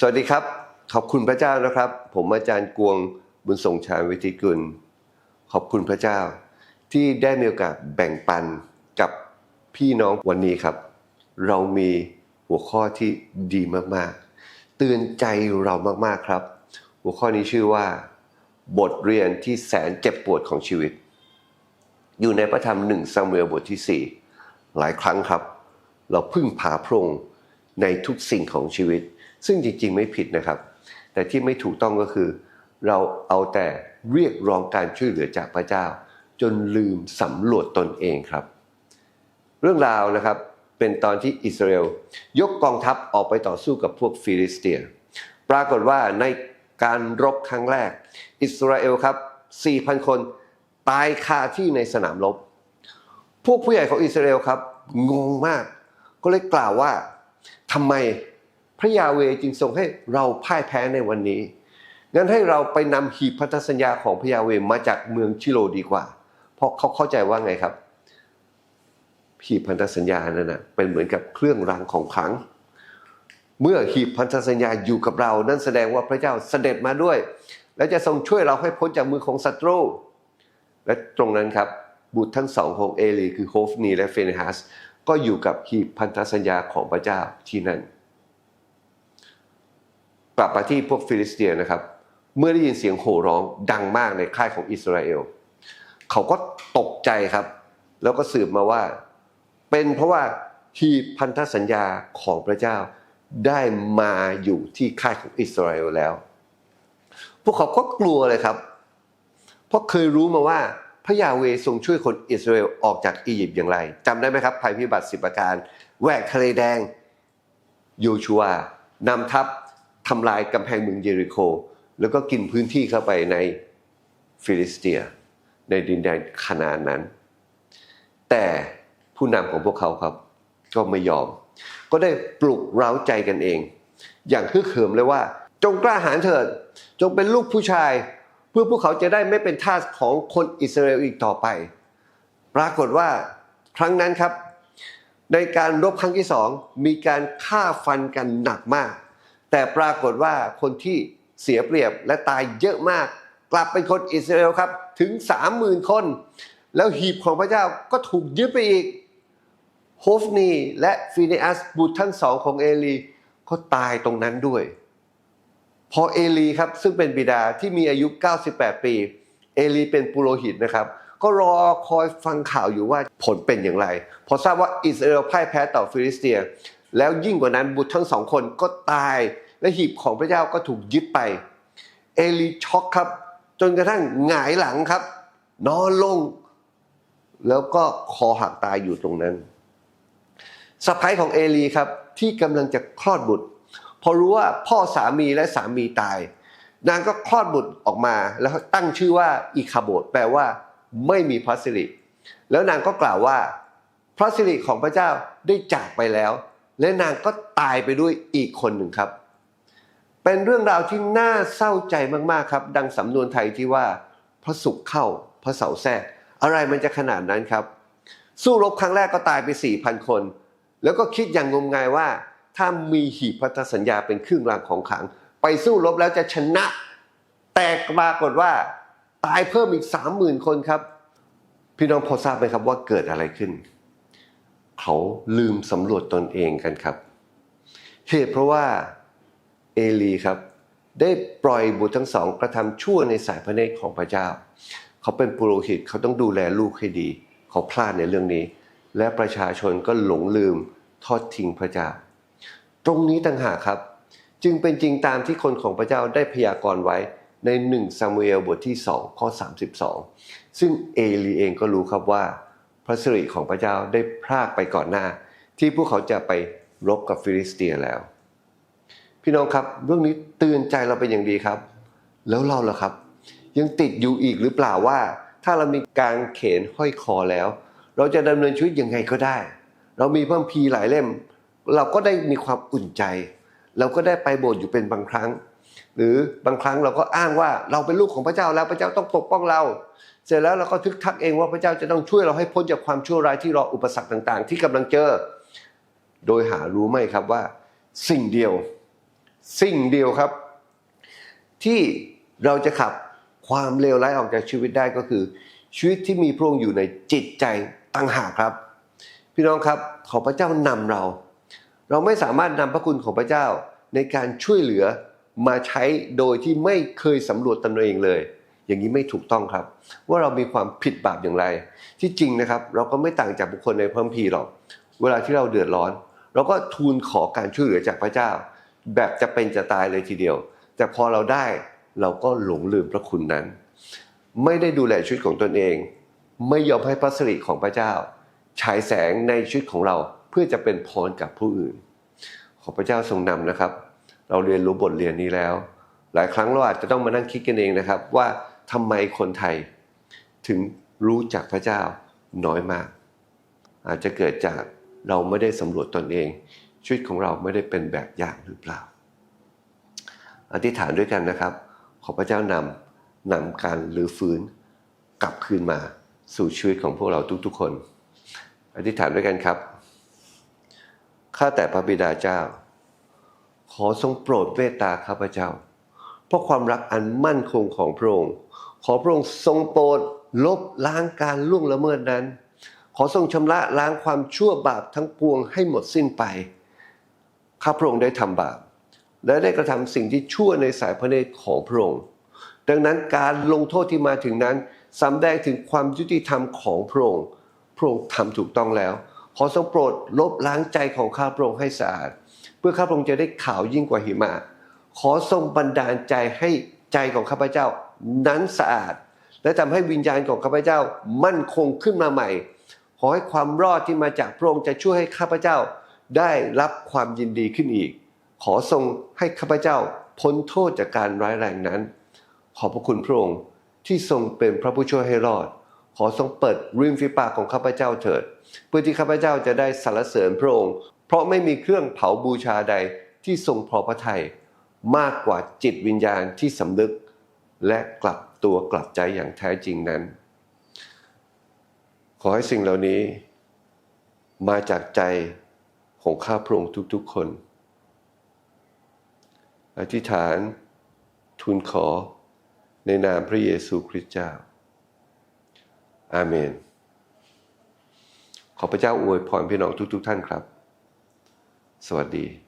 สวัสดีครับ ขอบคุณพระเจ้านะครับ ผมอาจารย์กวงบุญส่งชาญวิทิกุล ขอบคุณพระเจ้า ที่ได้มีโอกาสแบ่งปันกับพี่น้องวันนี้ครับ เรามีหัวข้อที่ดีมากๆเตือนใจเรามากๆครับ หัวข้อนี้ชื่อว่า บทเรียนที่แสนเจ็บปวดของชีวิต อยู่ในพระธรรมหนึ่งซามูเอลบทที่ 4 หลายครั้งครับ เราพึ่งพาพระองค์ในทุกสิ่งของชีวิต ซึ่งจริงๆไม่ผิดนะครับ แต่ที่ไม่ถูกต้องก็คือ เราเอาแต่เรียกร้องการช่วยเหลือจากพระเจ้า จนลืมสำรวจตนเองครับ เรื่องราวนะครับเป็นตอนที่อิสราเอลยกกองทัพออกไปต่อสู้กับพวกฟิลิสเตีย ปรากฏว่าในการรบครั้งแรก อิสราเอลครับ 4,000 คนตายคาที่ในสนามรบ พวกผู้ใหญ่ของอิสราเอลครับงงมาก ก็เลยกล่าวว่าทำไม พระยาเวจึงทรงให้เราพ่ายแพ้ในวันนี้ งั้นให้เราไปนำหีบพันธสัญญาของพระยาเวมาจากเมืองชิโลดีกว่า เพราะเขาเข้าใจว่าไงครับ หีบพันธสัญญานั่นนะเป็นเหมือนกับเครื่องรางของขลัง เมื่อหีบพันธสัญญาอยู่กับเรา นั่นแสดงว่าพระเจ้าเสด็จมาด้วย และจะทรงช่วยเราให้พ้นจากมือของศัตรู และตรงนั้นครับบุตรทั้งสองของเอลีคือโฮฟนีและเฟเนฮัสก็อยู่กับหีบพันธสัญญาของพระเจ้าที่นั่น กลับมาที่พวกฟิลิสเตียนะครับ เมื่อได้ยินเสียงโห่ร้องดังมากในค่ายของอิสราเอล เขาก็ตกใจครับ แล้วก็สืบมาว่า เป็นเพราะว่าหีบพันธสัญญาของพระเจ้าได้มาอยู่ที่ค่ายของอิสราเอลแล้ว พวกเขาก็กลัวเลยครับ เพราะเคยรู้มาว่าพระยาเวทรงช่วยคนอิสราเอลออกจากอียิปต์อย่างไรจำได้ไหมครับภัยพิบัติสิบประการแหวกทะเลแดง โยชัวนำทัพ ทำลายกำแพงเมืองเยริโค แล้วก็กินพื้นที่เข้าไปในฟิลิสเตีย ในดินแดนคานานนั้น แต่ผู้นำของพวกเขาครับ ก็ไม่ยอม ก็ได้ปลุกเร้าใจกันเอง อย่างฮึกเหิมเลยว่า จงกล้าหาญเถิด จงเป็นลูกผู้ชาย เพื่อพวกเขาจะได้ไม่เป็นทาสของคนอิสราเอลอีกต่อไป ปรากฏว่าครั้งนั้นครับ ในการรบครั้งที่สองมีการฆ่าฟันกันหนักมาก แต่ปรากฏว่าคนที่เสียเปรียบและตายเยอะมาก กลับเป็นคนอิสราเอลครับ ถึงสามหมื่นคน แล้วหีบของพระเจ้าก็ถูกยึดไปอีกโฮฟนีและฟิเนอัสบุตรทั้งสองของเอลีก็ตายตรงนั้นด้วย พอเอลีครับซึ่งเป็นบิดาที่มีอายุ 98 ปี เอลีเป็นปุโรหิตนะครับ ก็รอคอยฟังข่าวอยู่ว่าผลเป็นอย่างไร พอทราบว่าอิสราเอลพ่ายแพ้ต่อฟิลิสเตีย แล้วยิ่งกว่านั้นบุตรทั้งสองคนก็ตายและหีบของพระเจ้าก็ถูกยึดไป เอลีช็อกครับ จนกระทั่งหงายหลังครับ นอนลง แล้วก็คอหักตายอยู่ตรงนั้นสะพ้ายของเอลีครับที่กำลังจะคลอดบุตร พอรู้ว่าพ่อสามีและสามีตาย นางก็คลอดบุตรออกมา แล้วตั้งชื่อว่าอีคาโบดแปลว่า ไม่มีพระสิริ แล้วนางก็กล่าวว่า พระสิริของพระเจ้าได้จากไปแล้ว และนางก็ตายไปด้วยอีกคนหนึ่งครับ เป็นเรื่องราวที่น่าเศร้าใจมากๆครับ ดังสำนวนไทยที่ว่าพระสุขเข้าพระเสาแทรก อะไรมันจะขนาดนั้นครับ สู้รบครั้งแรกก็ตายไป4ี่พันคน แล้วก็คิดอย่างงมงายว่า ถ้ามีหีบพันธสัญญาเป็นเครื่องรางของขลัง ไปสู้รบแล้วจะชนะ แต่ปรากฏว่าตายเพิ่มอีกสามหมื่นคนครับ พี่น้องพอทราบไหมครับว่าเกิดอะไรขึ้น เขาลืมสำรวจตนเองกันครับ เหตุเพราะว่าเอลีครับ ได้ปล่อยบุตรทั้งสองกระทำชั่วในสายพระเนตรของพระเจ้า เขาเป็นปุโรหิตเขาต้องดูแลลูกให้ดี เขาพลาดในเรื่องนี้ และประชาชนก็หลงลืมทอดทิ้งพระเจ้า ตรงนี้ต่างหากครับ จึงเป็นจริงตามที่คนของพระเจ้าได้พยากรณ์ไว้ใน1ซามูเอลบทที่2ข้อ32 ซึ่งเอลีเองก็รู้ครับว่า พระสิริของพระเจ้าได้พรากไปก่อนหน้า ที่พวกเขาจะไปรบกับฟิลิสเตียแล้ว พี่น้องครับเรื่องนี้เตือนใจเราเป็นอย่างดีครับ แล้วเราล่ะครับ ยังติดอยู่อีกหรือเปล่าว่า ถ้าเรามีการเขนห้อยคอแล้ว เราจะดำเนินชีวิตยังไงก็ได้ เรามีพระคัมภีหลายเล่ม เราก็ได้มีความอุ่นใจ เราก็ได้ไปโบสถ์อยู่เป็นบางครั้ง หรือบางครั้งเราก็อ้างว่าเราเป็นลูกของพระเจ้าแล้วพระเจ้าต้องปกป้องเรา เสร็จแล้วเราก็ทึกทักเองว่าพระเจ้าจะต้องช่วยเราให้พ้นจากความชั่วร้ายที่รออุปสรรคต่างๆ ที่กำลังเจอ โดยหารู้ไหมครับว่า สิ่งเดียว สิ่งเดียวครับ ที่เราจะขับความเลวร้ายออกจากชีวิตได้ก็คือ ชีวิตที่มีพระองค์อยู่ในจิตใจตั้งหากครับ พี่น้องครับขอพระเจ้านำเรา เราไม่สามารถนำพระคุณของพระเจ้าในการช่วยเหลือ มาใช้โดยที่ไม่เคยสำรวจตนเองเลย อย่างนี้ไม่ถูกต้องครับ ว่าเรามีความผิดบาปอย่างไร ที่จริงนะครับ เราก็ไม่ต่างจากบุคคลในพระคัมภีร์หรอก เวลาที่เราเดือดร้อน เราก็ทูลขอการช่วยเหลือจากพระเจ้า แบบจะเป็นจะตายเลยทีเดียว แต่พอเราได้เราก็หลงลืมพระคุณนั้น ไม่ได้ดูแลชีวิตของตนเอง ไม่ยอมให้พระสิริของพระเจ้าฉายแสงในชีวิตของเราเพื่อจะเป็นพรกับผู้อื่น ขอพระเจ้าทรงนำนะครับ เราเรียนรู้บทเรียนนี้แล้ว หลายครั้งเราอาจจะต้องมานั่งคิดกันเองนะครับ ว่าทำไมคนไทยถึงรู้จักพระเจ้าน้อยมาก อาจจะเกิดจากเราไม่ได้สำรวจตนเอง ชีวิตของเราไม่ได้เป็นแบบอย่างหรือเปล่า อธิษฐานด้วยกันนะครับ ขอพระเจ้านำนำการหรือฟื้นกลับคืนมาสู่ชีวิตของพวกเราทุกๆคน อธิษฐานด้วยกันครับข้าแต่พระบิดาเจ้า อทรงโปรดเมตตาข้าพเจ้า เพราะความรักอันมั่นคงของพระองค์ ขอพระองค์ทรงโปรดลบล้างการล่วงละเมิดนั้น ขอทรงชำระล้างความชั่วบาปทั้งปวงให้หมดสิ้นไป ข้าพระองค์ได้ทำบาป และได้กระทำสิ่งที่ชั่วในสายพระเนตรของพระองค์ ดังนั้นการลงโทษที่มาถึงนั้นสำแดงถึงความยุติธรรมของพระองค์ พระองค์ทำถูกต้องแล้ว ขอทรงโปรดลบล้างใจของข้าพระองค์ให้สะอาด พื่อข้าพระองค์จะได้ขาวยิ่งกว่าหิมะ ขอทรงบันดาลใจให้ใจของข้าพเจ้านั้นสะอาด และทำให้วิญญาณของข้าพเจ้ามั่นคงขึ้นมาใหม่ ขอให้ความรอดที่มาจากพระองค์จะช่วยให้ข้าพเจ้าได้รับความยินดีขึ้นอีก ขอทรงให้ข้าพเจ้าพ้นโทษจากการร้ายแรงนั้น ขอบพระคุณพระองค์ที่ทรงเป็นพระผู้ช่วยให้รอด ขอทรงเปิดริมฝีปากของข้าพเจ้าเถิด เพื่อที่ข้าพเจ้าจะได้สรรเสริญพระองค์ เพราะไม่มีเครื่องเผาบูชาใดที่ทรงพอพระทัยมากกว่าจิตวิญญาณที่สำนึก และกลับตัวกลับใจอย่างแท้จริงนั้น ขอให้สิ่งเหล่านี้ มาจากใจของข้าพระองค์ทุกๆคน อธิษฐานทูลขอในนามพระเยซูคริสต์เจ้า อาเมน ขอพระเจ้าอวยพรพี่น้องทุกๆท่านครับ สวัสดี